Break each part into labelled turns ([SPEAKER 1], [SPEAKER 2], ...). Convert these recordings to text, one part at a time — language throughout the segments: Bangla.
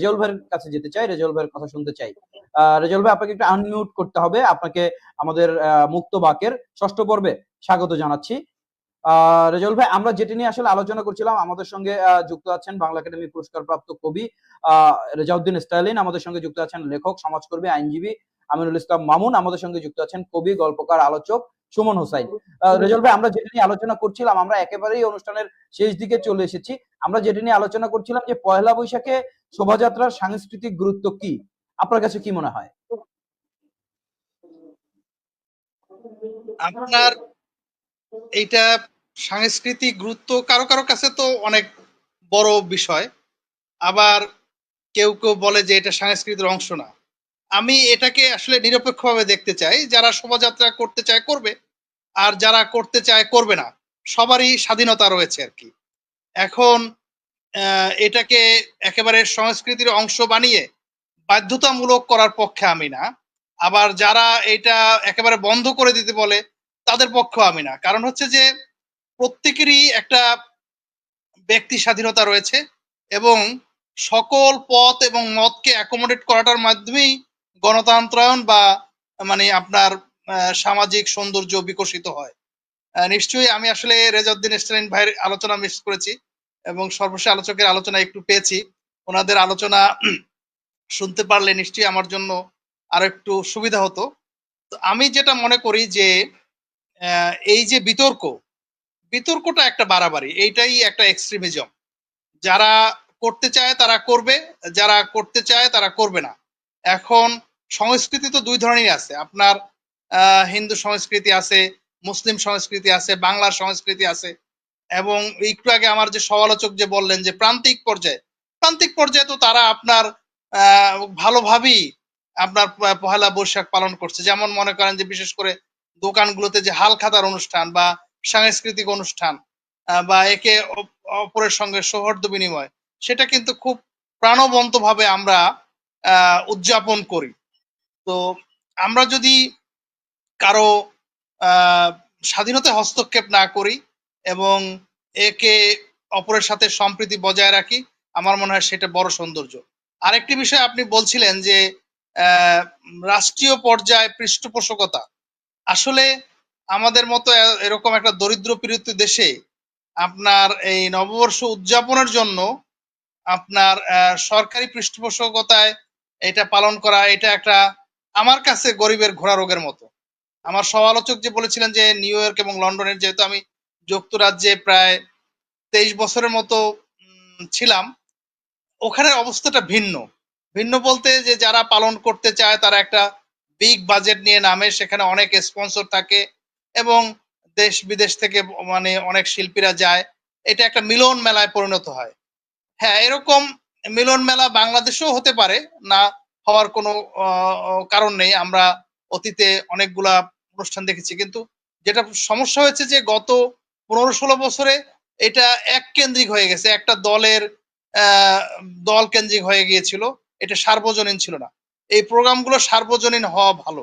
[SPEAKER 1] রেজল ভাইয়ের কাছে যেতে চাই, রেজল ভাইয়ের কথা শুনতে চাই। রেজল ভাই, আপনাকে একটু আনমিউট করতে হবে। আপনাকে আমাদের মুক্ত বাকের ষষ্ঠ পর্বে স্বাগত জানাচ্ছি। রেজল ভাই, আমরা যেটি নিয়ে আসলে আলোচনা করছিলাম, আমাদের সঙ্গে যুক্ত আছেন বাংলা একাডেমি পুরস্কার প্রাপ্ত কবি রেজাউদ্দিন স্টালিন। আমাদের সঙ্গে যুক্ত আছেন লেখক, সমাজকর্মী, আইনজীবী আমিনুল ইসলাম মামুন। আমাদের সঙ্গে যুক্ত আছেন কবি, গল্পকার, আলোচক সুমন হোসাইন। রেজল ভাই, আমরা যেটি নিয়ে আলোচনা করছিলাম, আমরা একেবারেই অনুষ্ঠানের শেষ দিকে চলে এসেছি। আমরা যেটি নিয়ে আলোচনা করছিলাম যে পয়লা বৈশাখে শোভাযাত্রার সাংস্কৃতিক গুরুত্ব কি? আপনার কাছে কি মনে হয়?
[SPEAKER 2] আপনার এইটা সাংস্কৃতিক গুরুত্ব কারও কারও কাছে তো অনেক বড় বিষয়। আবার কেউ কেউ বলে যে এটা সংস্কৃতির অংশ না। আমি এটাকে আসলে নিরপেক্ষভাবে দেখতে চাই, যারা শোভাযাত্রা করতে চায় করবে, আর যারা করতে চায় করবে না, সবারই স্বাধীনতা রয়েছে আর কি। এখন এটাকে একেবারে সংস্কৃতির অংশ বানিয়ে বাধ্যতামূলক করার পক্ষে আমি না। আবার যারা এটা একেবারে বন্ধ করে দিতে বলে, তাদের পক্ষেও আমি না। কারণ হচ্ছে যে, প্রত্যেকেরই একটা ব্যক্তি স্বাধীনতা রয়েছে এবং সকল পথ এবং মতকে অ্যাকোমোডেট করাটার মাধ্যমেই গণতন্ত্রায়ন বা মানে আপনার সামাজিক সৌন্দর্য বিকশিত হয়। নিশ্চয়ই আমি আসলে রেজাউদ্দিন স্টালিন ভাইয়ের আলোচনা মিস করেছি। এবং সর্বশেষ আলোচকের আলোচনা একটু পেয়েছি। ওনাদের আলোচনা শুনতে পারলে নিশ্চয়ই আমার জন্য আরও একটু সুবিধা হতো। তো আমি যেটা মনে করি যে এই যে বিতর্ক, বিতর্কটা একটা বাড়াবাড়ি, এইটাই একটা এক্সট্রিমিজম যারা করতে চায় তারা করবে, যারা করতে চায় তারা করবে না। এখন সংস্কৃতি তো দুই ধরনেরই আছে। আপনার হিন্দু সংস্কৃতি আছে, মুসলিম সংস্কৃতি আছে, বাংলার সংস্কৃতি আছে। এবং একটু আগে আমার যে সমালোচক যে বললেন যে প্রান্তিক পর্যায়ে প্রান্তিক পর্যায়ে তো তারা আপনার ভালোভাবেই আপনার পহেলা বৈশাখ পালন করছে। যেমন মনে করেন যে বিশেষ করে দোকানগুলোতে যে হালখাতার অনুষ্ঠান বা সাংস্কৃতিক অনুষ্ঠান বা একে অপ- অপরের সঙ্গে সৌহার্দ্য বিনিময় সেটা কিন্তু খুব প্রাণবন্ত ভাবে আমরা উদযাপন করি। তো আমরা যদি কারও আহ, স্বাধীনতায় হস্তক্ষেপ না করি এবং একে অপরের সাথে সম্প্রীতি বজায় রাখি। আমার মনে হয় সেটা বড় সৌন্দর্য। আরেকটি বিষয় আপনি বলছিলেন যে রাষ্ট্রীয় পর্যায়ে পৃষ্ঠপোষকতা। আসলে আমাদের মতো এরকম একটা দরিদ্র পীড়িত দেশে আপনার এই নববর্ষ উদযাপনের জন্য আপনার সরকারি পৃষ্ঠপোষকতায় এটা পালন করা, এটা একটা আমার কাছে গরিবের ঘোড়া রোগের মতো। আমার সমালোচক যে বলেছিলেন যে, নিউ ইয়র্ক এবং লন্ডনের যেহেতু আমি যুক্তরাজ্যে প্রায় তেইশ বছরের মতো ছিলাম। ওখানের অবস্থাটা ভিন্ন। ভিন্ন বলতে যে যারা পালন করতে চায় তারা একটা বিগ বাজেট নিয়ে নামে, সেখানে অনেক স্পন্সর থাকে এবং দেশ বিদেশ থেকে মানে অনেক শিল্পীরা যায়। এটা একটা মিলন মেলায় পরিণত হয়। হ্যাঁ এরকম মিলন মেলা বাংলাদেশেও হতে পারে, না হওয়ার কোনো কারণ নেই। আমরা অতীতে অনেকগুলা অনুষ্ঠান দেখেছি। কিন্তু যেটা সমস্যা হয়েছে যে গত পনেরো ষোলো বছরে এটা এক কেন্দ্রিক হয়ে গেছে একটা দলের দল কেন্দ্রিক হয়ে গিয়েছিল এটা সার্বজনীন ছিল না। এই প্রোগ্রামগুলো সার্বজনীন হওয়া ভালো।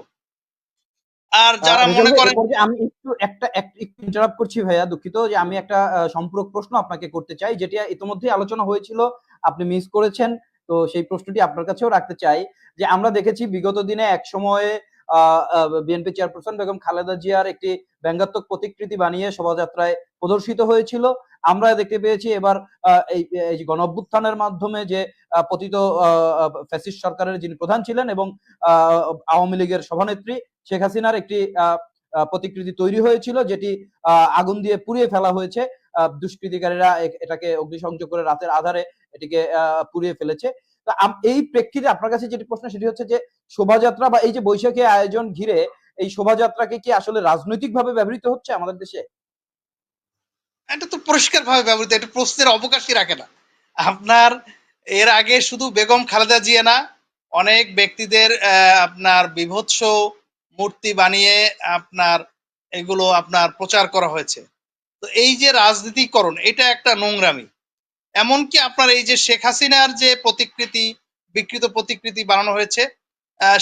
[SPEAKER 2] আর যারা মনে করেন
[SPEAKER 1] আমি একটু একটা একটু ইন্টারাপ্ট করছি ভাইয়া দুঃখিত যে আমি একটা সম্পূরক প্রশ্ন আপনাকে করতে চাই যেটি ইতিমধ্যেই আলোচনা হয়েছিল আপনি মিস করেছেন তো সেই প্রশ্নটি আপনার কাছেও রাখতে চাই যে আমরা দেখেছি বিগত দিনে এক সময়ে বিএনপি চেয়ারপারসন বেগম খালেদা জিয়ার একটি ব্যঙ্গাত্মক প্রতিকৃতি বানিয়ে শোভাযাত্রায় প্রদর্শিত হয়েছিল। আমরা দেখতে পেয়েছি এবার এই গণ অভ্যুত্থানের মাধ্যমে যে পতিত ফ্যাসিস্ট সরকারের যিনি প্রধান ছিলেন এবং আওয়ামী লীগের সভানেত্রী শেখ হাসিনার একটি প্রতিকৃতি তৈরি হয়েছিল যেটি আগুন দিয়ে পুড়িয়ে ফেলা হয়েছে। দুষ্কৃতিকারীরা এটাকে অগ্নিসংযোগ করে রাতের আধারে এটিকে পুড়িয়ে ফেলেছে। এই প্রেক্ষিতে আপনার কাছে যেটি প্রশ্ন, সেটি হচ্ছে যে শোভাযাত্রা বা এই যে বৈশাখী আয়োজন ঘিরে এই শোভাযাত্রাকে কি আসলে রাজনৈতিক ভাবে ব্যবহৃত হচ্ছে আমাদের দেশে?
[SPEAKER 2] এটা তো পরিষ্কার ভাবে ব্যবহৃত, এটা প্রশ্নের অবকাশই রাখে না। আপনার এর আগে শুধু বেগম খালেদা জিয়া না, অনেক ব্যক্তিদের আপনার বিভৎস মূর্তি বানিয়ে আপনার এগুলো আপনার প্রচার করা হয়েছে। তো এই যে রাজনীতিকরণ, এটা একটা নোংরামি। এমনকি আপনার এই যে শেখ হাসিনার যে প্রতিকৃতি, বিকৃত প্রতিকৃতি বানানো হয়েছে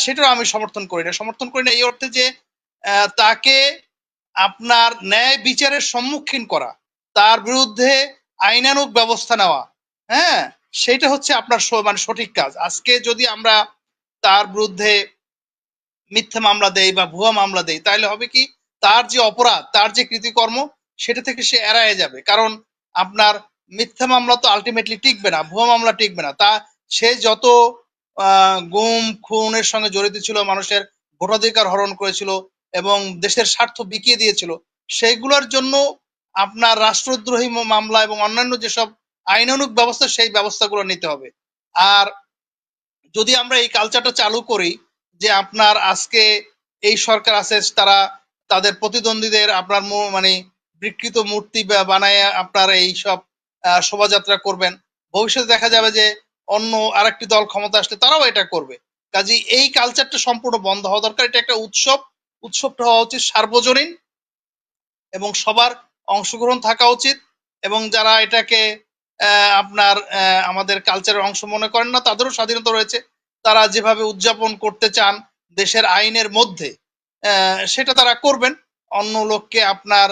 [SPEAKER 2] সেটাও আমি সমর্থন করি না। সমর্থন করি না এই অর্থে যে তাকে আপনার ন্যায় বিচারের সম্মুখীন করা, তার বিরুদ্ধে আইনানুগ ব্যবস্থা নেওয়া হ্যাঁ? সেটা হচ্ছে আপনার মানে সঠিক কাজ। আজকে যদি আমরা তার বিরুদ্ধে মিথ্যা মামলা দেই বা ভুয়া মামলা দেই তাহলে হবে কি, তার যে অপরাধ, তার যে কৃতিকর্ম, সেটা থেকে সে এড়ায় যাবে। কারণ আপনার মিথ্যা মামলা তো আলটিমেটলি টিকবে না, ভুয়া মামলা টিকবে না। তা সে যত গুম, খুনের সঙ্গে জড়িত ছিল, মানুষের ভোটাধিকার হরণ করেছিল এবং দেশের স্বার্থ বিকিয়ে দিয়েছিল, সেইগুলোর জন্য আপনার রাষ্ট্রদ্রোহী মামলা এবং অন্যান্য যেসব আইনানুক ব্যবস্থা, সেই ব্যবস্থাগুলো নিতে হবে। আর যদি আমরা এই কালচারটা চালু করি যে আপনার আজকে এই সরকার আছে, তারা তাদের প্রতিদ্বন্দ্বীদের আপনার মানে বিকৃত মূর্তি বানায় আপনার এই সব শোভাযাত্রা করবেন। ভবিষ্যতে দেখা যাবে যে অন্য আরেকটি দল ক্ষমতা আসলে তারাও এটা করবে। কাজে এই কালচারটা সম্পূর্ণ বন্ধ হওয়া দরকার। এটা একটা উৎসব। উৎসবটা হওয়া উচিত সার্বজনীন এবং সবার অংশগ্রহণ থাকা উচিত এবং যারা এটাকে আপনার আমাদের কালচারের অংশ মনে করেন না, তাদেরও স্বাধীনতা রয়েছে। তারা যেভাবে উদযাপন করতে চান দেশের আইনের মধ্যে সেটা তারা করবেন। অন্য লোককে আপনার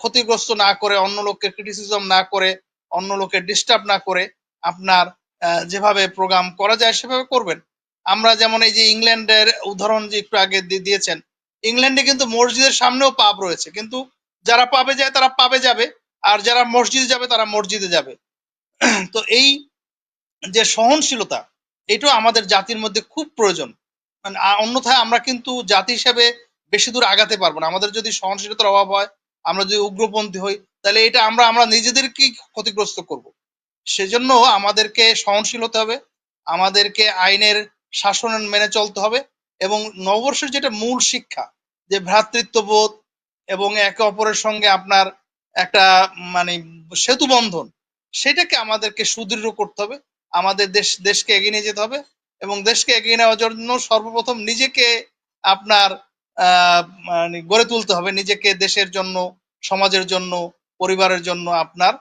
[SPEAKER 2] ক্ষতিগ্রস্ত না করে, অন্য লোককে ক্রিটিসিজম না করে অন্য লোকের ডিস্টার্ব না করে আপনার যেভাবে প্রোগ্রাম করা যায় সেভাবে করবেন। আমরা যেমন এই যে ইংল্যান্ডের উদাহরণ যে একটু আগে দিয়ে- দিয়েছেন, ইংল্যান্ডে কিন্তু মসজিদের সামনেও পাব রয়েছে। কিন্তু যারা পাবে যায় তারা পাবে যাবে, আর যারা মসজিদে যাবে তারা মসজিদে যাবে। তো এই যে সহনশীলতা, এটাও আমাদের জাতির মধ্যে খুব প্রয়োজন। মানে অন্যথায় আমরা কিন্তু জাতি হিসেবে বেশি দূর আগাতে পারব না। আমাদের যদি সহনশীলতার অভাব হয়, আমরা যদি উগ্রপন্থী হই তাহলে এটা আমরা আমরা নিজেদেরকেই ক্ষতিগ্রস্ত করব। সেজন্য আমাদেরকে সহনশীল হতে হবে, আমাদেরকে আইনের শাসন মেনে চলতে হবে এবং নববর্ষের যেটা মূল শিক্ষা, যে ভ্রাতৃত্ববোধ এবং একে অপরের সঙ্গে আপনার একটা মানে সেতু বন্ধন, সেটাকে আমাদেরকে সুদৃঢ় করতে হবে, আমাদের দেশ, দেশকে এগিয়ে নিয়ে যেতে হবে এবং দেশকে এগিয়ে নেওয়ার জন্য সর্বপ্রথম নিজেকে আপনার, আহ মানে গড়ে তুলতে হবে, নিজেকে দেশের জন্য, সমাজের জন্য পরিবারের জন্য আপনার